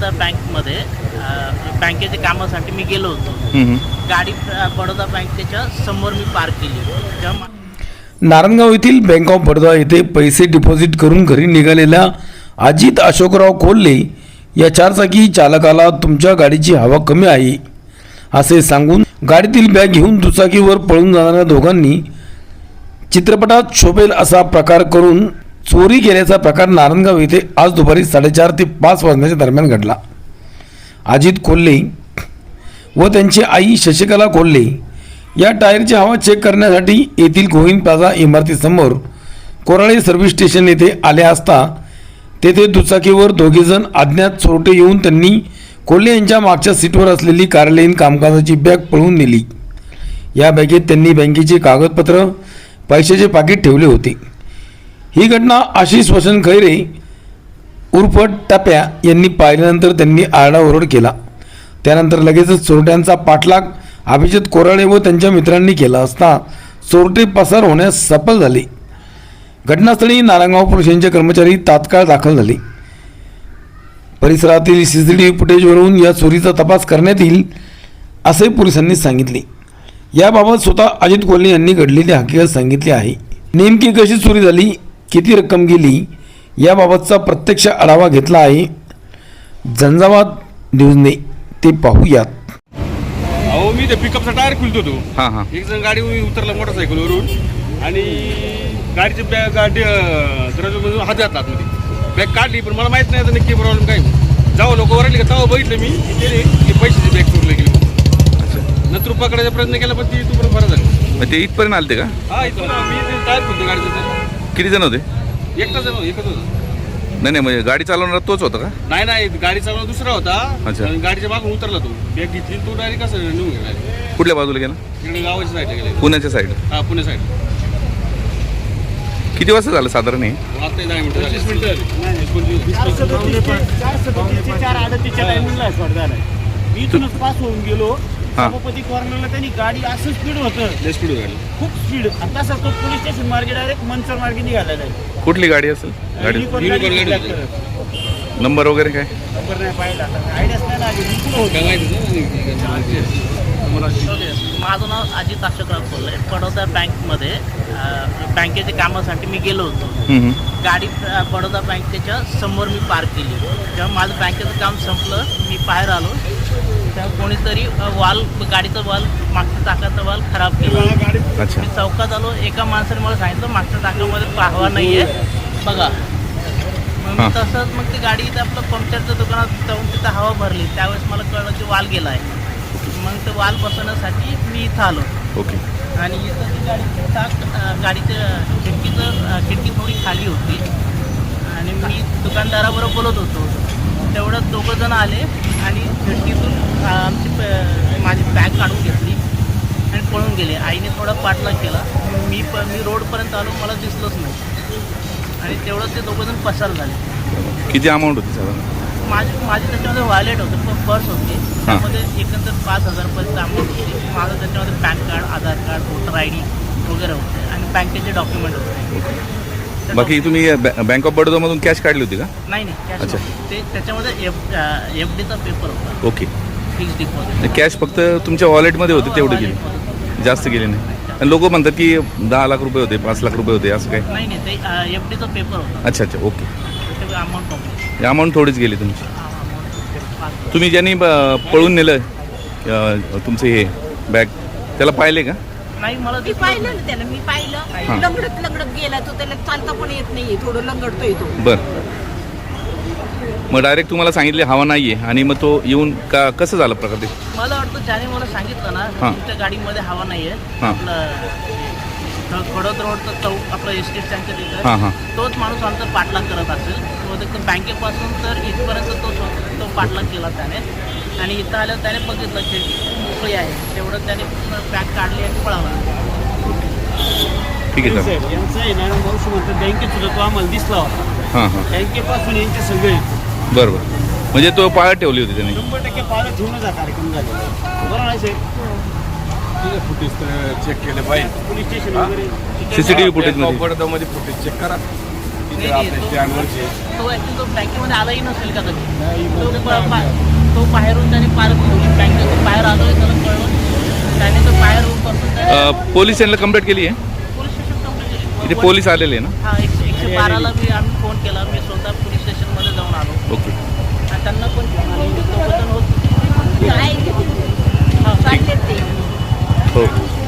बडोदा बँकमध्ये बँकेच्या कामासाठी मी गेलो होतो. गाडी बडोदा बँकेच्या समोर मी पार्क केली नारायणगाव येथील बँक ऑफ बडोदा येथे पैसे डिपॉझिट करून घरी निघालेल्या अजित अशोकराव कोल्हे या चारचाकी चालकाला तुमच्या गाडीची हवा कमी आहे असे सांगून गाडीतील बॅग घेऊन दुचाकीवर पळून जाणाऱ्या दोघांनी चित्रपटात शोभेल असा प्रकार करून चोरी केल्याचा प्रकार नारायणगाव येथे आज दुपारी साडेचार ते पाच वाजण्याच्या दरम्यान घडला. अजित कोल्हे व त्यांची आई शशिकला कोल्हे या टायरची हवा चेक करण्यासाठी येथील गोविंद प्लाझा इमारतीसमोर कोराळे सर्व्हिस स्टेशन येथे आले असता तेथे दुचाकीवर दोघेजण अज्ञात चोरटे येऊन त्यांनी कोल्हे यांच्या मागच्या सीटवर असलेली कार्यालयीन कामकाजाची बॅग पळवून नेली. या बॅगेत त्यांनी बँकेचे कागदपत्र पैशाचे पाकिट ठेवले होते. ही घटना आशिष वसंत खैरे उर्फ टप्या यांनी पाहिल्यानंतर त्यांनी आरडाओरड केला. त्यानंतर लगेचच चोरट्यांचा पाठलाग अभिजित कोराळे व त्यांच्या मित्रांनी केला असता चोरटे पसार होण्यास सफल झाले. घटनास्थळी नारायणगाव पोलीस यांचे कर्मचारी तात्काळ दाखल झाले. परिसरातील सी सी टी व्ही फुटेजवरून या चोरीचा तपास करण्यात येईल असे पोलिसांनी सांगितले. याबाबत स्वतः अजित कोल्हे यांनी घडलेली हकीकत सांगितली आहे. नेमकी कशी चोरी झाली किती रक्कम गेली याबाबतचा प्रत्यक्ष आढावा घेतला आहे. झंझावात न्यूजने ते पाहूयात. अहो मी ते पिकअपचा टायर खुलतो तो. हां हां. एक जण गाडी उतरला मोटरसायकलवरून आणि गाडीची बॅग गाडी दरवाजामधून हात घातला आतमध्ये. बॅग काढली पण मला माहीत नाही आता नक्की प्रॉब्लेम काय जाऊ लोक वरडली का? तेव्हा बघितलं मी. ते की पैशाची बॅग चोरली गेली. नंतर पकडायचा प्रयत्न केला पण ती तू बरं झाली. मग ते इथपर्यंत आलते का? हा इथं मी ते टायर खुलतो गाडीचं. किती जण होते? ते. एकटाच आहे ना, एकच होता. नाही नाही म्हणजे गाडी चालवणारा तोच होता का? नाही नाही गाडी चालवला दुसरा होता. अच्छा. आणि गाडीच्या मागून उतरला तो. बॅग घेतली तो डायरेक्ट कसं निघून गेला. कुठल्या बाजूला गेला? इकडे गावाच्या साईडला गेले. पुण्याच्या साईड हा पुणे साईड किती वाजता झालं साधारण हे? आता दहा मिनिटं चार टायमिंगला मी इथूनच पास होऊन गेलो. हा. सभापती कॉर्नरला त्यांनी गाडी असं स्पीड होतं. लय स्पीड गाडी. खूप स्पीड आता सर तो पोलीस स्टेशन मार्गे डायरेक्ट मनसर मार्गे निघालेला आहे. कुठली गाडी असेल? गाडी. नंबर वगैरे काय? नंबर नाही पाहिला. आयडियाच नाही लागली. होतो? माझं नाव अजित अशोकराव कोल्हे. बडोदा बँकमध्ये बँकेच्या कामासाठी मी गेलो होतो. गाडी बडोदा बँकेच्या समोर मी पार्क केली. जेव्हा माझं बँकेचं काम संपलं मी बाहेर आलो. तेव्हा कोणीतरी वाल गाडीचा वाल मागच्या चाकाचा वाल खराब केला. अच्छा. मी चौकात आलो. एका माणसाने मला सांगितलं मागच्या चाकामध्ये पाहवा नाही आहे बघा. मग. तसंच मग ती गाडी इथं आपलं पंक्चरच्या दुकानात जाऊन तिथं हवा भरली. त्यावेळेस मला कळलं की वाल गेला आहे मग ते वाल बसवण्यासाठी मी इथं आलो. ओके. आणि इथं ती गाडीचं टाक अं, गाडीच्या खिडकीचं खिडकी थोडी खाली होती. आणि मी दुकानदाराबरोबर बोलत होतो. तेवढ्यात दोघं जण आले आणि खिडकीतून आमची प- माझी बॅग काढून घेतली आणि पळून गेले. आईने थोडा पाठलाग केला. मी प मी रोडपर्यंत आलो मला दिसलंच नाही. आणि तेवढं ते दोघं जण पसार झाले. किती अमाऊंट होती साधारण? माझी माझी त्याच्यामध्ये वॉलेट होतं पर्स होती. त्यामध्ये एकंदर पाच हजारपर्यंत अमाऊंट होती माझं त्याच्यामध्ये PAN card Aadhaar card voter I D वगैरे होते. आणि बँकेचे डॉक्युमेंट होते. बाकी तुम्ही बँक ऑफ बडोदामधून कॅश काढली होती का? नाही नाही. अच्छा. ते त्याच्यामध्ये एफ एफ डीचा पेपर होता. ओके. फिक्स डिपॉझिट कॅश फक्त तुमच्या वॉलेटमध्ये होते तेवढे गेले. जास्त गेले नाही. आणि लोक म्हणतात की दहा लाख रुपये होते पाच लाख रुपये होते असं काय? नाही नाही. ते एफ डीचा पेपर होता. अच्छा अच्छा. ओके. त्याच्यामध्ये अमाऊंट अमाऊंट थोडीच गेली तुमची. तुम्ही ज्यांनी ब- पळून नेलं तुमचं हे बॅग त्याला पाहिले का नाही मला मी दिसलं पाहिलं नाही. ना त्याला मी. पाहिलं लंगडत लंगडत गेला तो त्याला चालता पण येत नाहीये थोडं लंगडतोय तो बरं मग डायरेक्ट तुम्हाला सांगितले हवा नाही आहे आणि मग तो येऊन का कसं झालं प्रकार ते मला वाटतं ज्याने मला सांगितलं ना. तुमच्या गाडीमध्ये हवा नाही हां. आपलं खडोद रोडचं चौक आपलं एस्टेट स्टँडच्या हां तिथं हां तोच माणूस आमचा पाठलाग करत असेल. बहुतेक तो बँकेपासून तर इथपर्यंत तो स्व- तो पाठलाग केला त्याने. आणि इथं आल्यावर त्याने बघितलं खिडकी मोकळी आहे. तेवढं त्याने बॅग काढली आणि पळाला. ठीक आहे चालेल साहेब, यांचं आहे ना मावशी म्हणतात बँकेत सुद्धा तो आम्हाला दिसला होता. हां हां. बँकेपासून यांचे सगळे बरं बरं म्हणजे तो पाळत ठेवली होती त्याने. शंभर टक्के पालक ठेवूनच हा कार्यक्रम झालेला आहे. बरोबर आहे साहेब? फुटेज चेक केले पाहिजे पोलीस स्टेशन वगैरे. CCTV footage मध्ये. मध्ये फुटेज चेक करा. नाही, नाही, तो- तो बँकेमध्ये आलाही नसेल का कधी? तो तो बाहेरून त्याने पार बँकेतून बाहेर आलोय त्याला कळलं. त्याने तो बाहेर पासून पोलीस स्टेशनला कंप्लेंट केली आहे? पोलीस स्टेशन कंप्लेंट केली. इथे पोलीस आलेले ना? हा एकशे एकशे बाराला मी आम्ही फ़ोन केला. मी स्वतः पोलीस स्टेशनमध्ये जाऊन आलो. ओके. त्यांना पण होते काय